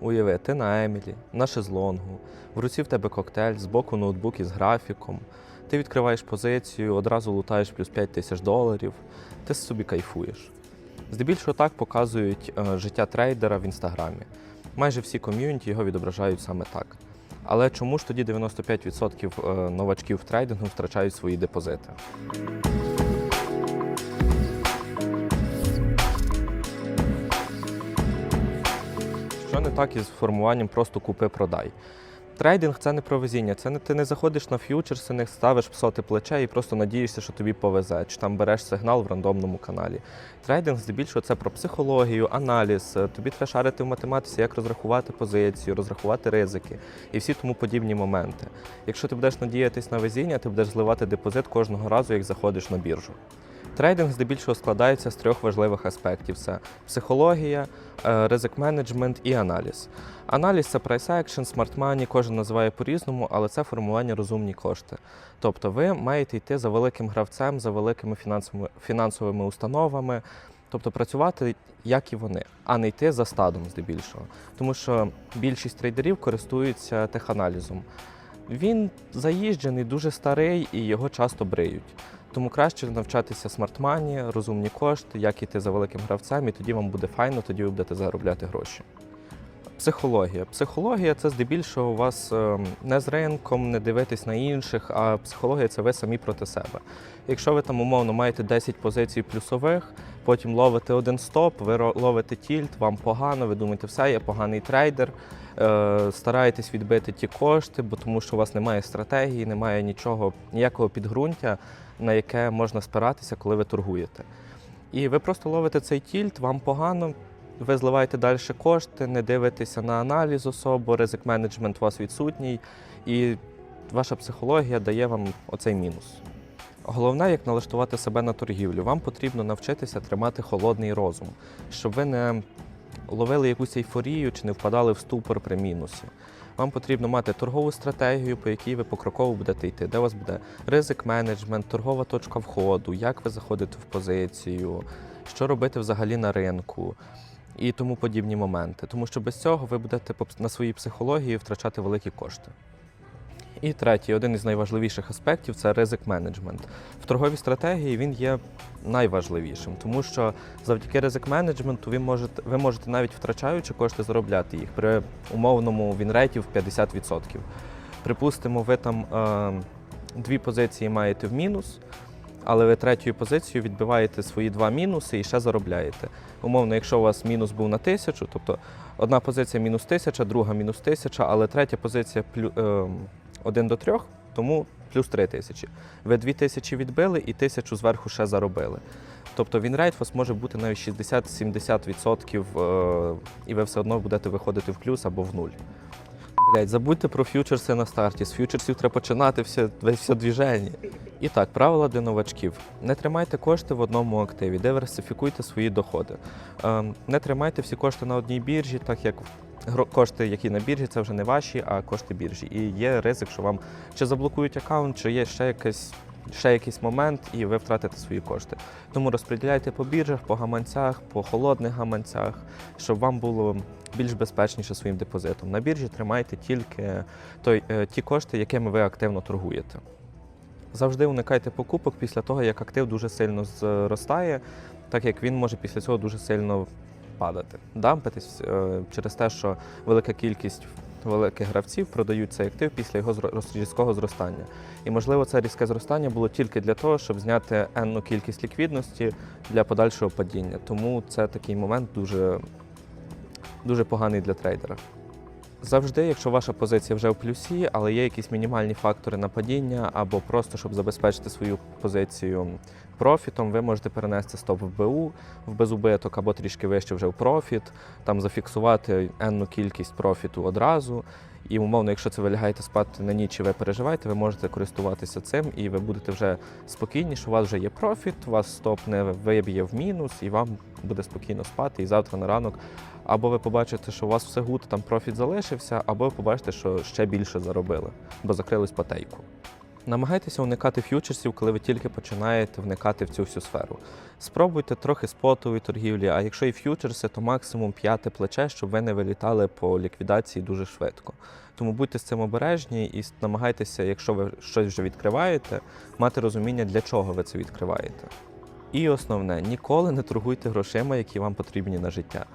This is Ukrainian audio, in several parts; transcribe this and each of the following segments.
Уяви, ти на Емілі, на шезлонгу, в руці в тебе коктейль, збоку ноутбук із графіком. Ти відкриваєш позицію, одразу лутаєш плюс 5 тисяч доларів, ти собі кайфуєш. Здебільшого так показують е, життя трейдера в інстаграмі. Майже всі ком'юніті його відображають саме так. Але чому ж тоді 95% е, новачків в трейдингу втрачають свої депозити? Так із формуванням просто купи-продай? Трейдинг це не про везіння. Це не ти не заходиш на ф'ючерси, не ставиш псоти плече і просто надієшся, що тобі повезе, чи там береш сигнал в рандомному каналі. Трейдинг здебільшого це про психологію, аналіз. Е, Тобі треба шарити в математиці, як розрахувати позицію, розрахувати ризики і всі тому подібні моменти. Якщо ти будеш надіятись на везіння, ти будеш зливати депозит кожного разу, як заходиш на біржу. Трейдинг здебільшого складається з трьох важливих аспектів: це психологія, е, ризик менеджмент і аналіз. Аналіз це price action, smart money, кожен називає по-різному, але це формування розумні кошти. Тобто ви маєте йти за великим гравцем, за великими фінансовими, фінансовими установами, тобто працювати як і вони, а не йти за стадом здебільшого. Тому що більшість трейдерів користуються теханалізом. Він заїжджений, дуже старий і його часто бриють. Тому краще навчатися смартмані, розумні кошти, як іти за великим гравцем, і тоді вам буде файно, тоді ви будете заробляти гроші. Психологія. Психологія це здебільшого у вас е, не з ринком, не дивитись на інших, а психологія це ви самі проти себе. Якщо ви там умовно маєте 10 позицій плюсових, потім ловите один стоп, ви ловите тільт, вам погано, ви думаєте, все, я поганий трейдер, е, стараєтесь відбити ті кошти, бо тому що у вас немає стратегії, немає нічого, ніякого підґрунтя, на яке можна спиратися, коли ви торгуєте. І ви просто ловите цей тільт, вам погано, ви зливаєте далі кошти, не дивитеся на аналіз особо, ризик менеджмент у вас відсутній, і ваша психологія дає вам оцей мінус. Головне, як налаштувати себе на торгівлю. Вам потрібно навчитися тримати холодний розум, щоб ви не ловили якусь ейфорію чи не впадали в ступор при мінусі. Вам потрібно мати торгову стратегію, по якій ви покроково будете йти, де у вас буде ризик менеджмент, торгова точка входу, як ви заходите в позицію, що робити взагалі на ринку і тому подібні моменти. Тому що без цього ви будете на своїй психології втрачати великі кошти. І третій, один із найважливіших аспектів це ризик менеджмент. В торговій стратегії він є найважливішим, тому що завдяки ризик менеджменту ви можете, ви можете навіть втрачаючи кошти заробляти їх при умовному вінреті в 50%. Припустимо, ви там е, дві позиції маєте в мінус, але ви третьою позицією відбиваєте свої два мінуси і ще заробляєте. Умовно, якщо у вас мінус був на тисячу, тобто одна позиція мінус тисяча, друга мінус тисяча, але третя позиція плю, е, один до трьох, тому плюс три тисячі. Ви дві тисячі відбили і тисячу зверху ще заробили. Тобто вінрейт у вас може бути навіть 60-70%, е, і ви все одно будете виходити в плюс або в нуль. Блять, забудьте про ф'ючерси на старті. З ф'ючерсів треба починати все, все движення. І так, правила для новачків. Не тримайте кошти в одному активі, диверсифікуйте свої доходи. Ем, Не тримайте всі кошти на одній біржі, так як кошти, які на біржі, це вже не ваші, а кошти біржі. І є ризик, що вам чи заблокують аккаунт, чи є ще якийсь. Ще якийсь момент, і ви втратите свої кошти. Тому розподіляйте по біржах, по гаманцях, по холодних гаманцях, щоб вам було більш безпечніше своїм депозитом. На біржі тримайте тільки той, е, ті кошти, якими ви активно торгуєте. Завжди уникайте покупок після того, як актив дуже сильно зростає, так як він може після цього дуже сильно падати, дампитись е, через те, що велика кількість великих гравців продають цей актив після його різкого зростання. І можливо, це різке зростання було тільки для того, щоб зняти енну кількість ліквідності для подальшого падіння. Тому це такий момент дуже, дуже поганий для трейдера. Завжди, якщо ваша позиція вже в плюсі, але є якісь мінімальні фактори на падіння, або просто щоб забезпечити свою позицію профітом, ви можете перенести стоп в БУ, в безубиток, або трішки вище вже в профіт, там зафіксувати енну кількість профіту одразу. І умовно, якщо це ви лягаєте спати на ніч і ви переживаєте, ви можете користуватися цим, і ви будете вже спокійні, що у вас вже є профіт, у вас стоп не виб'є в мінус, і вам буде спокійно спати. І завтра на ранок або ви побачите, що у вас все гуд, там профіт залишився, або ви побачите, що ще більше заробили, бо закрили спотейку. Намагайтеся уникати ф'ючерсів, коли ви тільки починаєте вникати в цю всю сферу. Спробуйте трохи спотової торгівлі, а якщо і ф'ючерси, то максимум п'яте плече, щоб ви не вилітали по ліквідації дуже швидко. Тому будьте з цим обережні і намагайтеся, якщо ви щось вже відкриваєте, мати розуміння, для чого ви це відкриваєте. І основне, ніколи не торгуйте грошима, які вам потрібні на життя.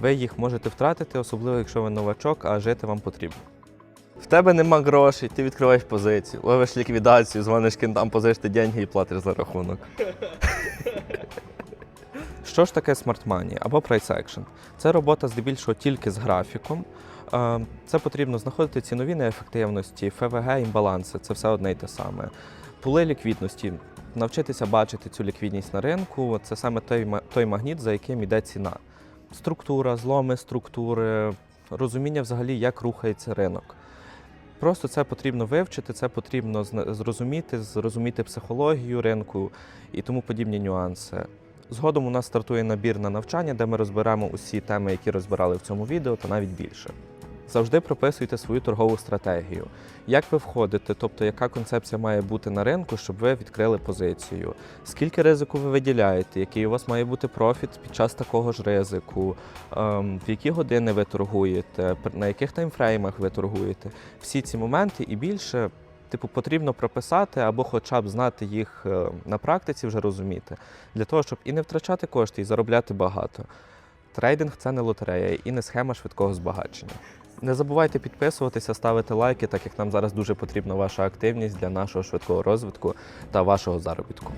Ви їх можете втратити, особливо якщо ви новачок, а жити вам потрібно. В тебе нема грошей, ти відкриваєш позицію, ловиш ліквідацію, дзвониш кінтам, позичити деньги і платиш за рахунок. Що ж таке Smart Money або Price Action? Це робота здебільшого тільки з графіком. Е, Це потрібно знаходити цінові неефективності, ФВГ, імбаланси це все одне й те саме. Пули ліквідності. Навчитися бачити цю ліквідність на ринку це саме той, той магніт, за яким йде ціна. Структура, зломи структури, розуміння взагалі, як рухається ринок. Просто це потрібно вивчити, це потрібно зрозуміти, зрозуміти психологію ринку і тому подібні нюанси. Згодом у нас стартує набір на навчання, де ми розберемо усі теми, які розбирали в цьому відео, та навіть більше. Завжди прописуйте свою торгову стратегію. Як ви входите, тобто яка концепція має бути на ринку, щоб ви відкрили позицію? Скільки ризику ви виділяєте? Який у вас має бути профіт під час такого ж ризику? Ем, в які години ви торгуєте? На яких таймфреймах ви торгуєте? Всі ці моменти і більше. Типу, потрібно прописати або хоча б знати їх е, на практиці, вже розуміти, для того, щоб і не втрачати кошти, і заробляти багато. Трейдинг це не лотерея і не схема швидкого збагачення. Не забувайте підписуватися, ставити лайки, так як нам зараз дуже потрібна ваша активність для нашого швидкого розвитку та вашого заробітку.